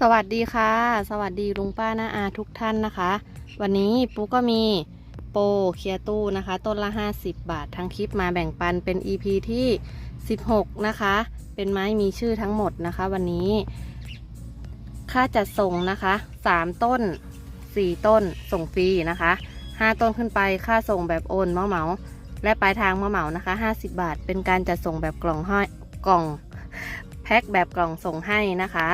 สวัสดีค่ะ สวัสดีลุงป้าน้าอาทุกท่านนะคะ วันนี้ปูก็มีโปรเคียตู้นะคะ ต้นละ 50 บาททั้งคลิปมาแบ่งปันเป็น EP ที่ 16 นะคะ เป็นไม้มีชื่อทั้งหมดนะคะ วันนี้ ค่าจัดส่งนะคะ 3 ต้น 4 ต้นส่งฟรีนะคะ 5 ต้นขึ้นไปค่าส่งแบบโอนเมาเมาและปลายทางเมาเมานะคะ 50 บาท เป็นการจัดส่งแบบกล่องห้อยกล่องแพ็คแบบกล่องส่งให้นะคะ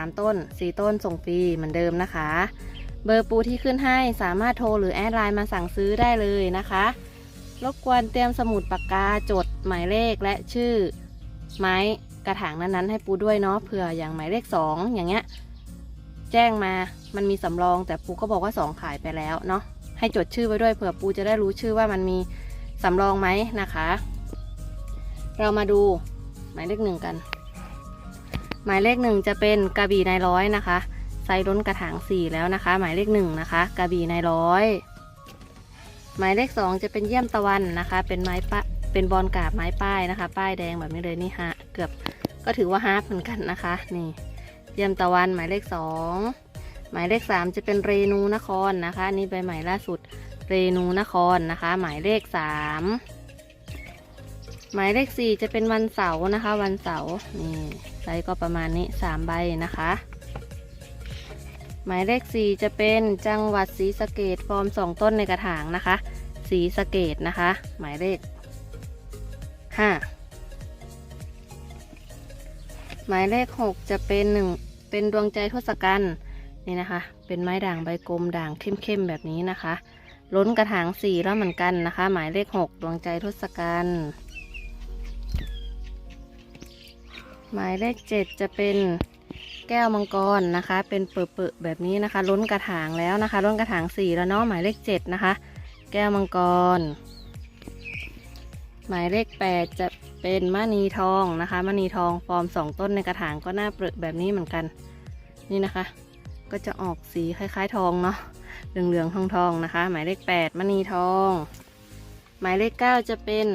3 ต้น 4 ต้นส่งฟรีเหมือนเดิมนะคะ เบอร์ปูที่ขึ้นให้สามารถโทรหรือแอดไลน์มาสั่งซื้อได้เลยนะคะ รบกวนเตรียมสมุดปากกาจดหมายเลขและชื่อ ไม้กระถางนั้นๆ ให้ปูด้วยเนาะเผื่ออย่างหมายเลข 2 อย่างเงี้ยแจ้งมา มันมีสำรองแต่ปูก็บอกว่า 2 ขายไปแล้วเนาะให้จดชื่อไว้ด้วยเผื่อปูจะได้รู้ชื่อว่ามันมีสำรองไหมนะคะ เรามาดูหมายเลขหนึ่งกัน หมายเลขหนึ่งจะเป็นกระบี่นายร้อยนะคะไซส์ล้นกระถางสี่แล้วนะคะ หมายเลขหนึ่งนะคะกระบี่นายร้อยหมายเลขสองจะเป็นเยี่ยมตะวันนะคะ เป็นไม้ปะเป็นบอลกาบไม้ป้ายนะคะ ป้ายแดงแบบนี้เลยนี่ฮะเกือบก็ถือว่าฮาร์ปเหมือนกันนะคะ นี่เยี่ยมตะวันหมายเลขสองหมายเลขสามจะเป็นเรนูนครนะคะนนี่ใบใหม่ล่าสุดเรนูนครนะคะ หมายเลขสาม หมายเลขสี่จะเป็นวันเสาร์นะคะ วันเสาร์นี่ไซส์ก็ประมาณนี้3ใบนะคะ หมายเลข4จะเป็นจังหวัดศรีสะเกดฟอร์ม2ต้นในกระถางนะคะศรีสะเกดนะคะ หมายเลข5หมายเลข6จะเป็นหนึ่งเป็นดวงใจทศกัณฐ์นี่นะคะ เป็นไม้ด่างใบกลมด่างเข้มๆแบบนี้นะคะ ล้นกระถาง4แล้วเหมือนกันนะคะ หมายเลข6ดวงใจทศกัณฐ์ หมายเลขเจ็ดจะเป็นแก้วมังกรนะคะ เป็นเปิดๆแบบนี้นะคะ ล้นกระถางแล้วนะคะล้นกระถางสี่แล้วเนาะหมายเลขเจ็ดนะคะ แก้วมังกร หมายเลขแปดจะเป็นมณีทองนะคะมณีทองฟอร์มสองต้นในกระถางก็น่าเปรอะแบบนี้เหมือนกัน นี่นะคะ ก็จะออกสีคล้ายๆ ทองเนาะเหลืองๆทองๆนะคะ หมายเลขแปดมณีทอง หมายเลขเก้าจะเป็น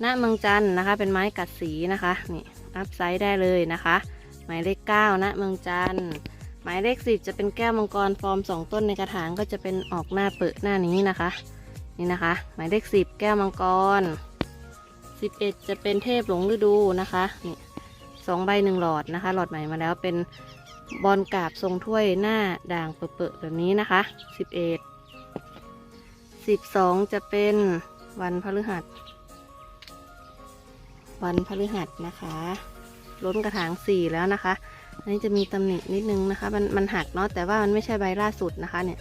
หน้าเมืองจันนะคะ เป็นไม้กัดสีนะคะนี่ อัพไซด์ได้เลยนะคะ หมายเลข 9 นะเมืองจันทร์หมายเลข 10 จะเป็นแก้วมังกรฟอร์ม 2 ต้นในกระถางก็จะเป็นออกหน้าเปิดหน้านี้นะคะ นี่นะคะ หมายเลข 10 แก้วมังกร 11 จะเป็นเทพหลงฤดูนะคะนี่สองใบหนึ่งหลอดนะคะ หลอดใหม่มาแล้วเป็นบอลกาบทรงถ้วยหน้าด่างเปิดๆแบบนี้นะคะ 11 12 จะเป็นวันพฤหัส วันพฤหัสนะคะ ล้นกระถางสี่แล้วนะคะ อันนี้จะมีตำหนินิดนึงนะคะ มันมันหักเนาะ แต่ว่ามันไม่ใช่ใบล่าสุดนะคะเนี่ย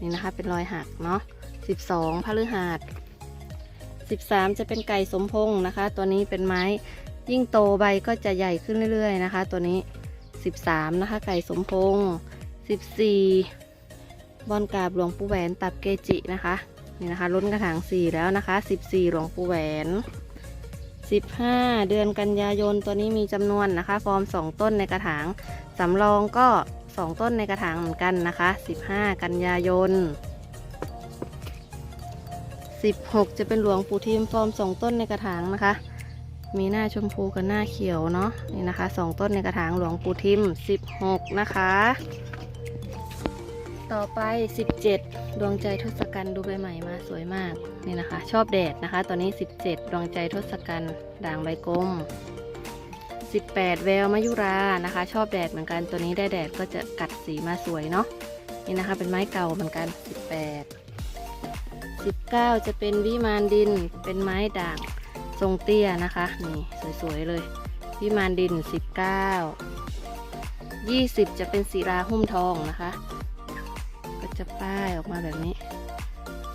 นี่นะคะเป็นรอยหักเนาะสิบสองพฤหัสสิบสามจะเป็นไก่สมพงษ์นะคะ ตัวนี้เป็นไม้ยิ่งโตใบก็จะใหญ่ขึ้นเรื่อยๆนะคะ ตัวนี้สิบสามนะคะ ไก่สมพงษ์สิบสี่บอลกราบหลวงปู่แหวนตับเกจินะคะ นี่นะคะล้นกระถางสี่แล้วนะคะสิบสี่หลวงปู่แหวน 15 เดือนกันยายนตัวนี้มีจำนวนนะคะ ฟอร์ม 2 ต้นในกระถางสำรองก็ 2 ต้นในกระถางเหมือนกันนะคะ 15 กันยายน 16 จะเป็นหลวงปู่ทิมฟอร์ม 2 ต้นในกระถางนะคะ มีหน้าชมพูกับหน้าเขียวเนาะนี่นะคะ 2 ต้นในกระถางหลวงปู่ทิม 16 นะคะ ต่อไป 17 ดวงใจทศกัณฐ์ดูใบใหม่มาสวยมากนี่นะคะ ชอบแดดนะคะตัวนี้ 17 ดวงใจทศกัณฐ์ด่างใบกลม 18 แววมายุรานะคะ ชอบแดดเหมือนกันตัวนี้ได้แดดก็จะกัดสีมาสวยเนาะนี่นะคะ เป็นไม้เก่าเหมือนกัน 18 19 จะเป็นวิมานดินเป็นไม้ด่างทรงเตี้ยนะคะ นี่สวยๆเลย วิมานดิน 19 20 จะเป็นศิลาหุ้มทองนะคะ จะป้ายออกมาแบบนี้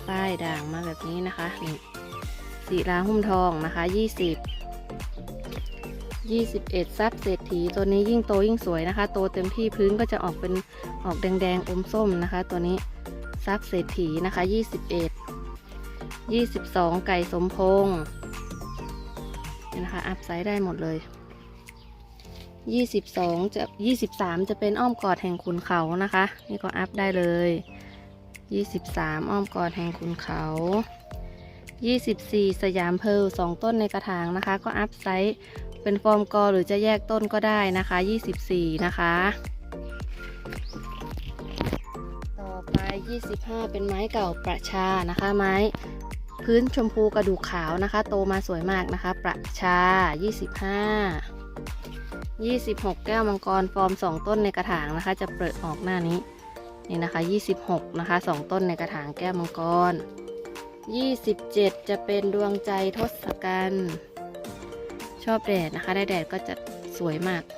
ป้ายด่างมาแบบนี้นะคะนี่สีราหุ้มทองนะคะ20 21ซับเศรษฐีตัวนี้ยิ่งโตยิ่งสวยนะคะ โตเต็มที่พื้นก็จะออกเป็นออกแดงๆอมส้มนะคะ ตัวนี้ซับเศรษฐีนะคะ21 22ไก่สมพงษ์นี่นะคะ อัพไซด์ได้หมดเลย22จะ23จะเป็นอ้อมกอดแห่งขุนเขานะคะ นี่ก็อัพได้เลย 23 อ้อมกอดแห่งขุนเขา 24 สยามเพร์ลสองต้นในกระถางนะคะ ก็อัพไซส์เป็นฟอร์มกอหรือจะแยกต้นก็ได้นะคะ 24 นะคะ ต่อไป 25 เป็นไม้เก่าประชานะคะ ไม้พื้นชมพูกระดูกขาวนะคะ โตมาสวยมากนะคะ ประชา 25 26 แก้วมังกรฟอร์ม 2 ต้นในกระถางนะคะ จะเปิดออกหน้านี้ นี่นะคะ 26 นะคะ 2 ต้นในกระถางแก้วมังกร 27 จะเป็นดวงใจทศกัณฐ์ชอบแดดนะคะ ได้แดดก็จะสวยมาก 27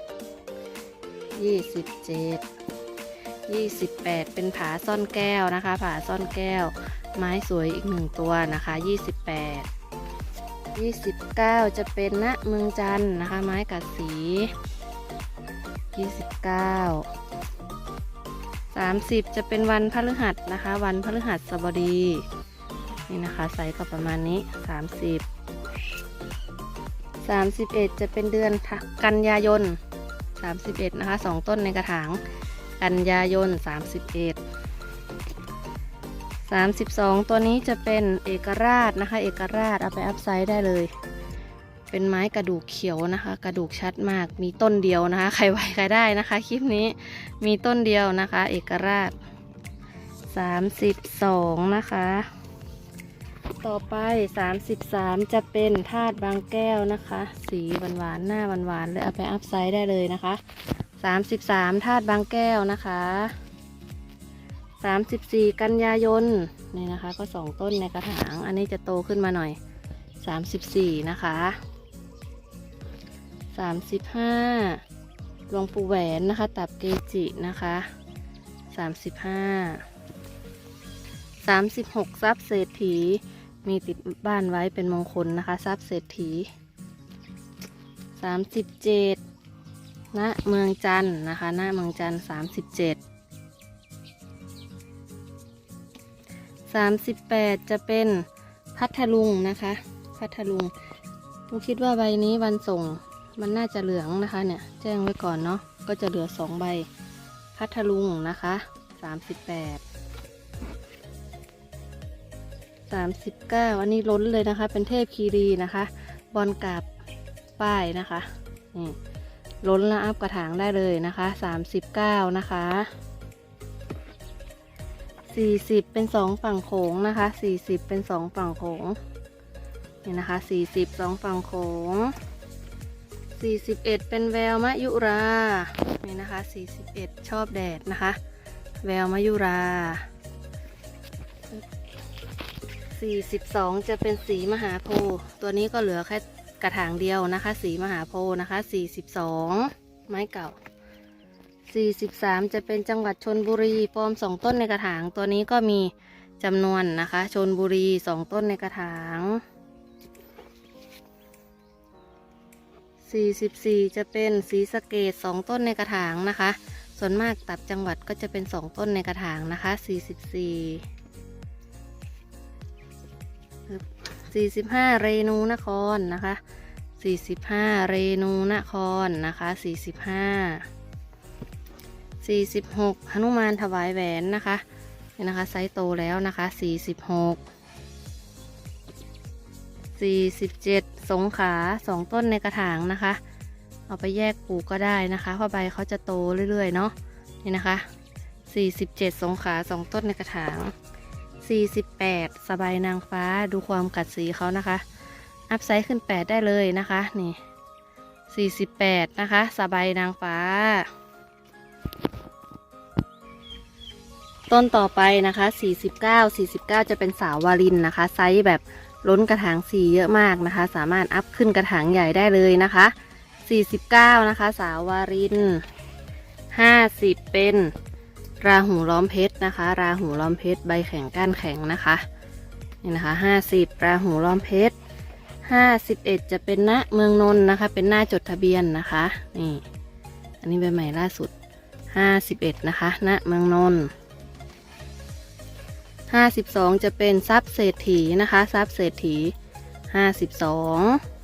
28 เป็นผาซ่อนแก้วนะคะ ผาซ่อนแก้ว ไม้สวยอีกหนึ่งตัวนะคะ 28 29 จะเป็นณเมืองจันนะคะ ไม้กัดสี 29 30 จะเป็นวันพฤหัสนะคะ วันพฤหัสบดีนี่นะคะไซส์ก็ประมาณนี้ 30 31 จะเป็นเดือนกันยายน 31 นะคะ 2 ต้นในกระถาง กันยายน 31 32 ตัวนี้จะเป็นเอกราชนะคะ เอกราชเอาไปอัพไซด์ได้เลย เป็นไม้กระดูกเขียวนะคะ กระดูกชัดมาก มีต้นเดียวนะคะ ใครไหวใครได้นะคะ คลิปนี้มีต้นเดียวนะคะ เอกราช 32 นะคะ ต่อไป 33 จะเป็นธาตุบางแก้วนะคะ สีหวานๆหน้าหวานๆเลยเอาไปอัพไซด์ได้เลยนะคะ 33ธาตุบางแก้วนะคะ34 กันยายนนี่นะคะ ก็สองต้นในกระถาง อันนี้จะโตขึ้นมาหน่อย 34 นะคะ 35หลวงปู่แหวนนะคะ ตับเกจินะคะ 35 36ซับเศรษฐี มีติดบ้านไว้เป็นมงคลนะคะทรัพย์เศรษฐี 37ณเมืองจันทร์นะคะณเมืองจันทร์37 38 จะเป็นพัทลุงนะคะ พัทลุงผมคิดว่าใบนี้วันส่ง มันน่าจะเหลืองนะคะเนี่ย แจ้งไว้ก่อนเนาะก็จะเหลือ2ใบ พัทลุงนะคะ38 39อันนี้ล้นเลยนะคะ เป็นเทพคีรีนะคะ บอลกับป้ายนะคะนี่ล้นแล้วอัพกระถางได้เลยนะคะ39นะคะ40เป็น2ฝั่งโขงนะคะ40เป็น2ฝั่งโขงนี่นะคะ40 2ฝั่งโขง 41 เป็นแววมะยุรา นี่นะคะ 41 ชอบแดดนะคะ แววมะยุรา 42 จะเป็นสีมหาโพธิ์ตัวนี้ก็เหลือแค่กระถางเดียวนะคะ สีมหาโพธิ์นะคะ 42 ไม้เก่า 43 จะเป็นจังหวัดชนบุรีฟอร์ม2 ต้นในกระถาง ตัวนี้ก็มีจำนวนนะคะ ชนบุรี 2 ต้นในกระถาง 44 จะเป็นสีสเกต 2 ต้นในกระถางนะคะ ส่วนมากตัดจังหวัดก็จะเป็น 2 ต้นในกระถางนะคะ 44 45 เรนูนครนะคะ 45 เรนูนครนะคะ 45 46หนุมานถวายแหวนนะคะนี่นะคะไซส์โตแล้วนะคะ 46 47 สงขาสองต้นในกระถางนะคะ เอาไปแยกปลูกก็ได้นะคะเพราะใบเขาจะโตเรื่อยๆเนาะนี่นะคะ 47 สงขาสองต้นในกระถาง 48 สบายนางฟ้าดูความกัดสีเขานะคะ อัพไซด์ขึ้น 8 ได้เลยนะคะนี่48 นะคะ สบายนางฟ้า ต้นต่อไปนะคะ 49 49 จะเป็นสาววารินนะคะ ไซส์แบบ ล้นกระถางสีเยอะมากนะคะ สามารถอัพขึ้นกระถางใหญ่ได้เลยนะคะ 49 นะคะ สาววาริน 50 เป็นราหูล้อมเพชรนะคะ ราหูล้อมเพชรใบแข็งก้านแข็งนะคะนี่นะคะ 50 ราหูล้อมเพชร 51 จะเป็นณเมืองนนท์นะคะ เป็นหน้าจดทะเบียนนะคะนี่อันนี้ใบใหม่ล่าสุด 51 นะคะณเมืองนนท์ 52 จะเป็นทรัพย์เศรษฐีนะคะทรัพย์เศรษฐี 52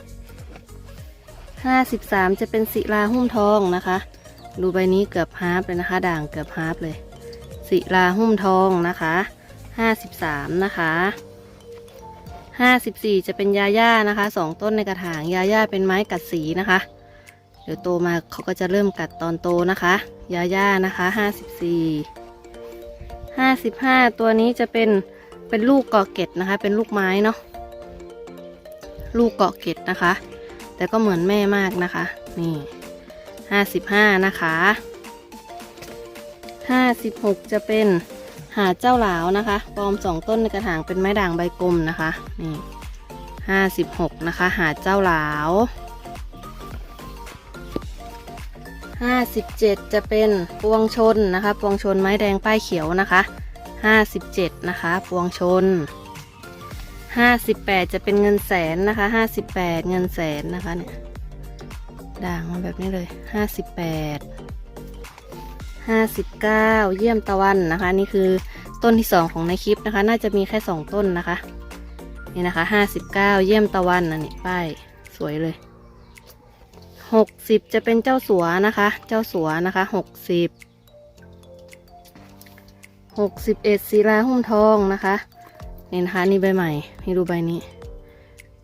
53 จะเป็นศิลาหุ้มทองนะคะ ดูใบนี้เกือบฮาร์ปเลยนะคะ ด่างเกือบฮาร์ปเลยศิลาหุ้มทองนะคะ 53 นะคะ54จะเป็นยาย่านะคะสองต้นในกระถางยาย่าเป็นไม้กัดสีนะคะ เดี๋ยวโตมาเขาก็จะเริ่มกัดตอนโตนะคะ ยาย่านะคะห้าสิบสี่ ห้าสิบห้าตัวนี้จะเป็นเป็นลูกเกาะเกตนะคะ เป็นลูกไม้เนาะลูกเกาะเกตนะคะ แต่ก็เหมือนแม่มากนะคะ นี่ห้าสิบห้านะคะห้าสิบหกจะเป็นหาเจ้าหลาวนะคะปลอมสองต้นในกระถางเป็นไม้ด่างใบกลมนะคะ นี่ห้าสิบหกนะคะ หาเจ้าหลาว ห้าสิบเจ็ดจะเป็นปวงชนนะคะปวงชนไม้แดงป้ายเขียวนะคะห้าสิบเจ็ดนะคะปวงชนห้าสิบแปดจะเป็นเงินแสนนะคะห้าสิบแปดเงินแสนนะคะเนี่ยด่างมาแบบนี้เลยห้าสิบแปดห้าสิบเก้าเยี่ยมตะวันนะคะ นี่คือต้นที่สองของในคลิปนะคะ น่าจะมีแค่สองต้นนะคะ นี่นะคะห้าสิบเก้าเยี่ยมตะวันนะนี่ป้ายสวยเลย หกสิบจะเป็นเจ้าสัวนะคะ เจ้าสัวนะคะหกสิบหกสิบเอ็ดศิลาหุ้มทองนะคะนี่นะคะนี่ใบใหม่ให้ดูใบนี้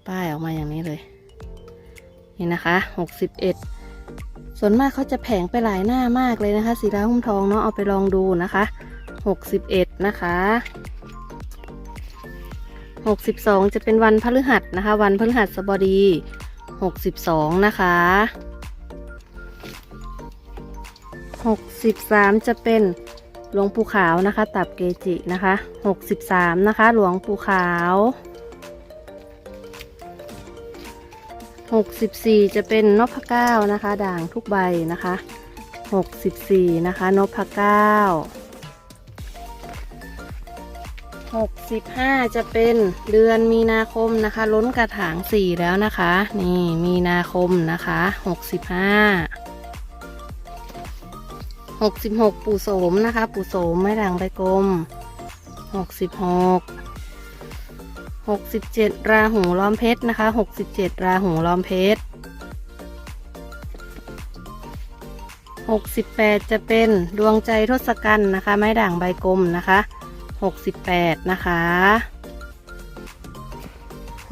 ป้ายออกมาอย่างนี้เลย นี่นะคะหกสิบเอ็ดส่วนมากเขาจะแผงไปหลายหน้ามากเลยนะคะศิลาหุ้มทองเนาะเอาไปลองดูนะคะหกสิบเอ็ดนะคะหกสิบสองจะเป็นวันพฤหัสนะคะ วันพฤหัสบดี 62 นะคะ 63 จะเป็นหลวงปู่ขาวนะคะ ตับเกจินะคะ 63 นะคะ หลวงปู่ขาว 64 จะเป็นนพเก้านะคะ ด่างทุกใบนะคะ 64 นะคะนพเก้า 65 จะเป็นเดือนมีนาคมนะคะ ล้นกระถาง4แล้วนะคะ นี่มีนาคมนะคะ 65 66 ปู่โสมนะคะ ปู่โสมไม้ด่างใบกลม 66 67 ราหูล้อมเพชรนะคะ 67 ราหูล้อมเพชร 68 จะเป็นดวงใจทศกัณฐ์นะคะ ไม้ด่างใบกลมนะคะ 68 นะคะ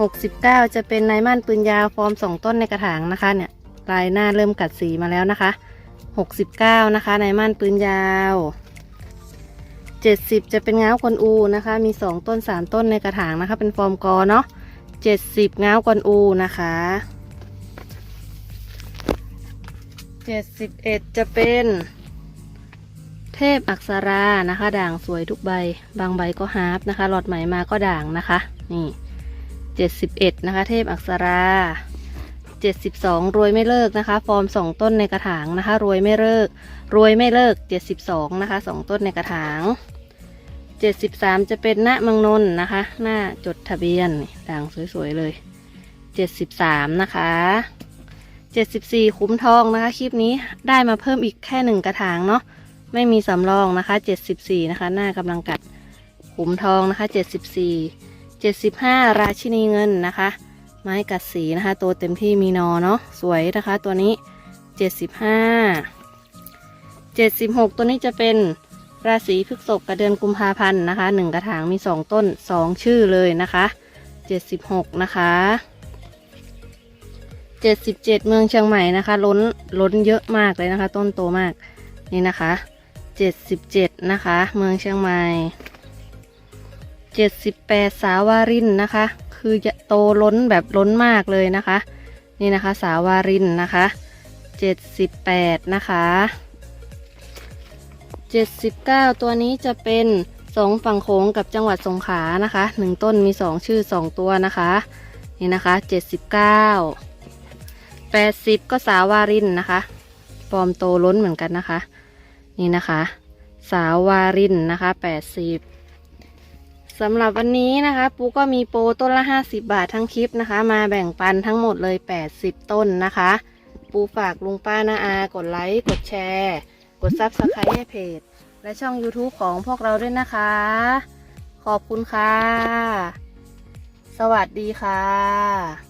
69 จะเป็นนายมั่นปืนยาวฟอร์มสองต้นในกระถางนะคะเนี่ยลายหน้าเริ่มกัดสีมาแล้วนะคะ 69 นะคะนายมั่นปืนยาว 70 จะเป็นง้าวกวนอูนะคะ มี 2 ต้น 3 ต้นในกระถางนะคะ เป็นฟอร์มกอเนาะ70ง้าวกวนอูนะคะ71จะเป็น เทพอักษรานะคะ ด่างสวยทุกใบ บางใบก็ฮาร์ปนะคะ หลอดไหมมาก็ด่างนะคะ นี่71นะคะ เทพอักษรา72รวยไม่เลิกนะคะ ฟอร์ม2ต้นในกระถางนะคะ รวยไม่เลิก รวยไม่เลิก72นะคะ2ต้นในกระถาง73จะเป็นณเมืองนนนะคะ หน้าจดทะเบียนด่างสวยๆเลย73นะคะ74คุ้มทองนะคะ คลิปนี้ได้มาเพิ่มอีกแค่หนึ่งกระถางเนาะ ไม่มีสำรองนะคะ 74 นะคะ หน้ากำลังกัดขุมทองนะคะ 74 75 ราชินีเงินนะคะ ไม้กัดสีนะคะตัวเต็มที่มีนอเนาะสวยนะคะตัวนี้ 75 76 ตัวนี้จะเป็นราศีพฤษภกับเดือนกุมภาพันธ์นะคะหนึ่งกระถางมี 2 ต้น 2 ชื่อเลยนะคะ 76 นะคะ 77 เมืองเชียงใหม่นะคะ ล้นล้นเยอะมากเลยนะคะ ต้นโตมากนี่นะคะ 77 นะคะ เมืองเชียงใหม่ 78 สาวารินนะคะ คือจะโตล้นแบบล้นมากเลยนะคะ นี่นะคะสาวารินนะคะ 78 นะคะ 79 ตัวนี้จะเป็นสองฝั่งโขงกับจังหวัดสงขลานะคะหนึ่งต้นมีสองชื่อสองตัวนะคะนี่นะคะ79 80ก็สาวารินนะคะฟอมโตล้นเหมือนกันนะคะ นี่นะคะ สาววารินนะคะ80สำหรับวันนี้นะคะ ปูก็มีโปรต้นละ50บาททั้งคลิปนะคะ มาแบ่งปันทั้งหมดเลย80ต้นนะคะ ปูฝากลุงป้านาอา กดไลค์ กดแชร์ กดซับสไครต์ให้เพจ และช่อง YouTube ของพวกเราด้วยนะคะ ขอบคุณค่ะ สวัสดีค่ะ